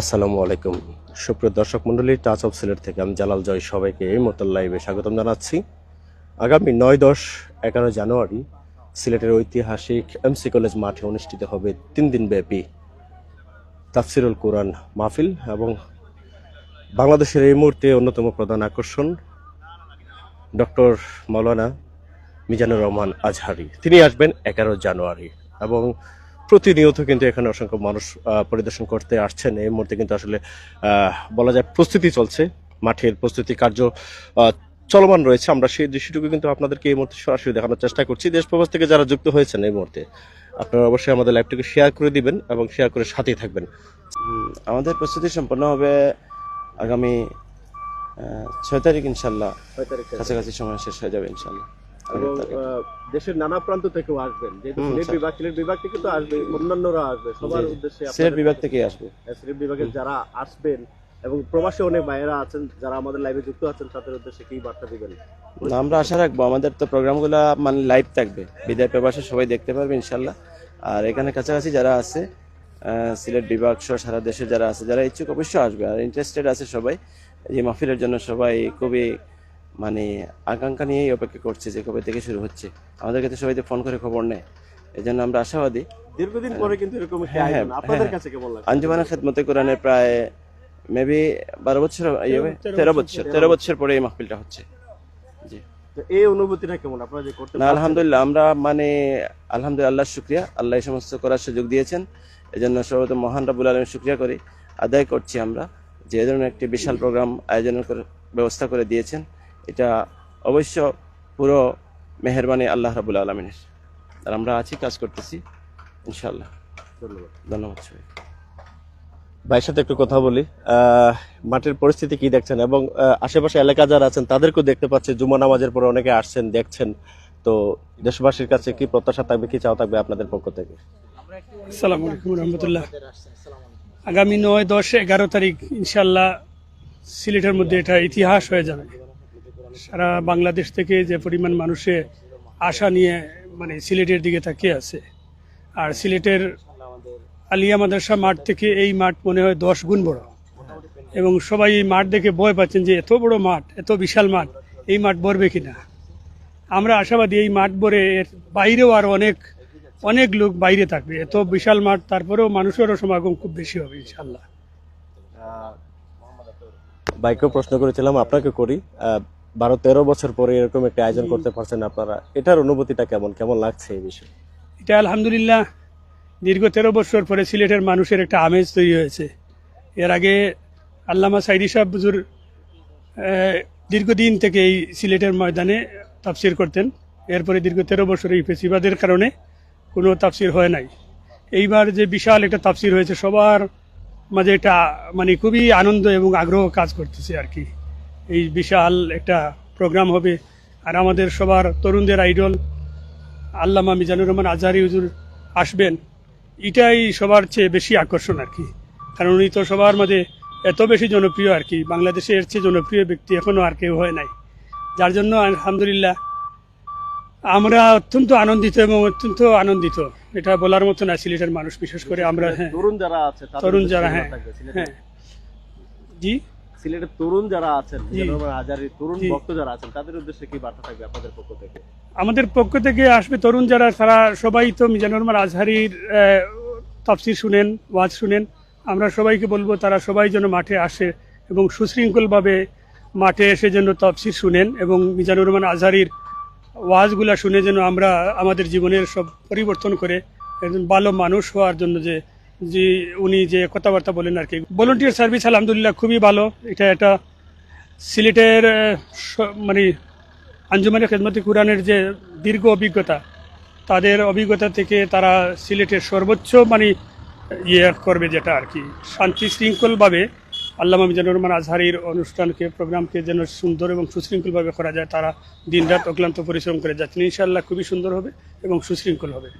আসসালামু আলাইকুম। সুপ্রিয় দর্শক মন্ডলী টাচ অফ সিলেট থেকে আমি জালাল জয় সবাইকে এই মতো লাইভে স্বাগতম জানাচ্ছি। আগামী নয় দশ এগারো জানুয়ারি সিলেটের ঐতিহাসিক এমসি কলেজ মাঠে অনুষ্ঠিত হবে তিন দিন ব্যাপী তাফসিরুল কোরআন মাহফিল এবং বাংলাদেশের এই মুহূর্তে অন্যতম প্রধান আকর্ষণ ডক্টর মৌলানা মিজানুর রহমান আজহারি। তিনি আসবেন এগারো জানুয়ারি এবং প্রতিনিয়ত কিন্তু এখানে অসংখ্য মানুষ পরিদর্শন করতে আসছেন। এই মুহূর্তে কিন্তু আসলে বলা যায় প্রস্তুতি চলছে। মাঠের প্রস্তুতি কার্য চলমান রয়েছে। আমরা সেই দৃশ্যটুকু কিন্তু আপনাদেরকে এই মুহূর্তে সরাসরি দেখানোর চেষ্টা করছি। দেশ প্রবাস থেকে যারা যুক্ত হয়েছেন এই মুহূর্তে আপনারা অবশ্যই আমাদের লাইভটিকে শেয়ার করে দিবেন এবং শেয়ার করে সাথেই থাকবেন। আমাদের প্রস্তুতি সম্পন্ন হবে আগামী আহ, ছয় তারিখ ইনশাল্লাহ। কাছাকাছি সময় শেষ হয়ে যাবে ইনশাল্লাহ। এবং দেশের নানা প্রান্ত থেকেও আসবেন। যেহেতু সিলেট বিভাগ সিলেট বিভাগ থেকে তো আসবে অন্যান্যরা আসবে। সবার। উদ্দেশ্যে সিলেট বিভাগ থেকে আসবে। সিলেট বিভাগের যারা আসবেন এবং প্রবাসী অনেক ভাইয়েরা আছেন যারা আমাদের লাইভে যুক্ত আছেন তাদের উদ্দেশ্যে কি বার্তা দিবেন? আমরা আশা রাখব। আমাদের তো প্রোগ্রামগুলো মানে লাইভ থাকবে। বিদায় প্রবাসে সবাই দেখতে পারবে ইনশাল্লাহ। আর এখানে কাছাকাছি যারা আছে সিলেট বিভাগ সহ সারা দেশে যারা আছে যারা ইচ্ছুক অবশ্যই আসবে। আর ইন্টারেস্টেড আছে সবাই। এই মাহফিলের জন্য সবাই খুবই মানে আকাঙ্ক্ষা নিয়েই অপেক্ষা করছে যে কবে থেকে শুরু হচ্ছে। আমাদের কাছে সবাই ফোন করে খবর নেয়। এই জন্য আমরা আশাবাদী। দীর্ঘদিন পরে কিন্তু এরকম হ্যাঁ, হ্যাঁ, আপনাদের হ্যাঁ। কাছে কেমন লাগে আঞ্জুমানের খেদমতে কোরআনের প্রায় মেবি বারো বছর ইয়ে তেরো বছর, তেরো বছর। পরে এই মাহফিলটা হচ্ছে। জি। এই অনুভূতিটা কেমন? আপনারা যে করতে না আলহামদুলিল্লাহ আমরা মানে আলহামদুলিল্লাহ শুক্রিয়া। আল্লাহ এই সমস্ত করার সুযোগ দিয়েছেন। এই জন্য সর্বত মহান রাবুল আলমের শুক্রিয়া করি। আদায় করছি আমরা যে ধরনের একটি বিশাল প্রোগ্রাম আয়োজনের ব্যবস্থা করে দিয়েছেন। এটা অবশ্য পুরো মেহরবানি আল্লাহ রাবুল আলমিনের। আর আমরা আছি কাজ করতেছি ইনশাল্লাহ ধন্যবাদ। ধন্যবাদ সবাই ভাইয়ের সাথে একটু কথা বলি। আহ, মাঠের পরিস্থিতি কি দেখছেন? এবং আশেপাশে এলাকা যারা আছেন তাদেরকেও দেখতে পাচ্ছি জুমা নামাজের পরে অনেকে আসছেন দেখছেন। তো দেশবাসীর কাছে কি প্রত্যাশা থাকবে কি চাওয়া থাকবে আপনাদের পক্ষ থেকে? আসসালামু আলাইকুম রহমতুল্লাহ। আগামী নয় দশ এগারো তারিখ ইনশাল্লাহ সিলেটের মধ্যে এটা ইতিহাস হয়ে যাবে। সারা বাংলাদেশ থেকে যে পরিমাণ মানুষে আশা নিয়ে মানে সিলেটের দিকে তাকিয়ে আছে। আর সিলেটের আলিয়া মাদ্রাসা মাঠ থেকে এই মাঠ মনে হয় দশ গুণ বড়। এবং সবাই এই মাঠ দেখে ভয় পাচ্ছেন যে, এত বড় মাঠ, এত বিশাল মাঠ, এই মাঠ ভরবে কিনা? আমরা আশাবাদী এই মাঠ ভরে এর বাইরেও আর অনেক অনেক লোক বাইরে থাকবে। এত বিশাল মাঠ, তারপরেও মানুষেরও সমাগম খুব বেশি হবে ইনশাল্লাহ বাইকেও প্রশ্ন করেছিলাম, আপনাকে করি। বারো তেরো বছর পরে এরকম একটা আয়োজন করতে পারছেন আপনারা এটার অনুভূতিটা কেমন? কেমন লাগছে এই বিষয়ে? এটা আলহামদুলিল্লাহ দীর্ঘ তেরো বছর পরে সিলেটের মানুষের একটা আমেজ তৈরি হয়েছে। এর আগে আল্লামা সাইদি সাহেব বুজুর দীর্ঘদিন থেকে এই সিলেটের ময়দানে তাফসির করতেন। এরপরে দীর্ঘ তেরো বছর এই ফেসিবাদের কারণে কোনো তাফসির হয় নাই। এইবার যে বিশাল একটা তাফসির হয়েছে সবার মাঝে এটা মানে খুবই আনন্দ এবং আগ্রহ কাজ করতেছে আর কি। এই বিশাল একটা প্রোগ্রাম হবে। আর আমাদের সবার তরুণদের আইডল আল্লামা মিজানুর রহমান আজহারি হুজুর আসবেন। এটাই সবার চেয়ে বেশি আকর্ষণ আর কি। কারণ উনি তো সবার মাঝে এত বেশি জনপ্রিয় আর কি। বাংলাদেশে এর চেয়ে জনপ্রিয় ব্যক্তি এখনও আর কেউ হয় নাই। যার জন্য আলহামদুলিল্লাহ আমরা অত্যন্ত আনন্দিত এবং অত্যন্ত আনন্দিত। এটা বলার মতো না সিলেটের মানুষ বিশেষ করে আমরা হ্যাঁ। তরুণ যারা আছে তরুণ যারা হ্যাঁ হ্যাঁ। জি? সিলেটের তরুণ যারা আছেন। হাজারি তরুণ ভক্ত যারা আছেন তাদের উদ্দেশ্যে কি বার্তা থাকবে আপনাদের পক্ষ থেকে? আমাদের পক্ষ থেকে আসবে তরুণ যারা তারা সবাই তো মিজানুর রহমান আজহারির তাফসির শুনেন ওয়াজ শুনেন। আমরা সবাইকে বলব তারা সবাই যেন মাঠে আসে এবং সুশৃঙ্খলভাবে মাঠে এসে যেন তাফসির শুনেন এবং মিজানুর রহমান আজহারির ওয়াজগুলা শুনে যেন আমরা আমাদের জীবনের সব পরিবর্তন করে একজন ভালো মানুষ হওয়ার জন্য যে যে উনি যে কথাবার্তা বলেন আর কি। ভলেন্টিয়ার সার্ভিস আলহামদুলিল্লাহ খুবই ভালো। এটা একটা সিলেটের মানে আঞ্জুমানের খেদমতি কুরআনের যে দীর্ঘ অভিজ্ঞতা, তাদের অভিজ্ঞতা থেকে তারা সিলেটের সর্বোচ্চ মানে ইয়ে করবে যেটা আর কি। শান্তি শৃঙ্খলভাবে আল্লামা মিজানুর রহমান আজহারির অনুষ্ঠানকে, প্রোগ্রামকে যেন সুন্দর এবং সুশৃঙ্খলভাবে করা যায়, তারা দিনরাত অক্লান্ত পরিশ্রম করে যাচ্ছেন। ইনশাআল্লাহ খুবই সুন্দর হবে এবং সুশৃঙ্খল হবে।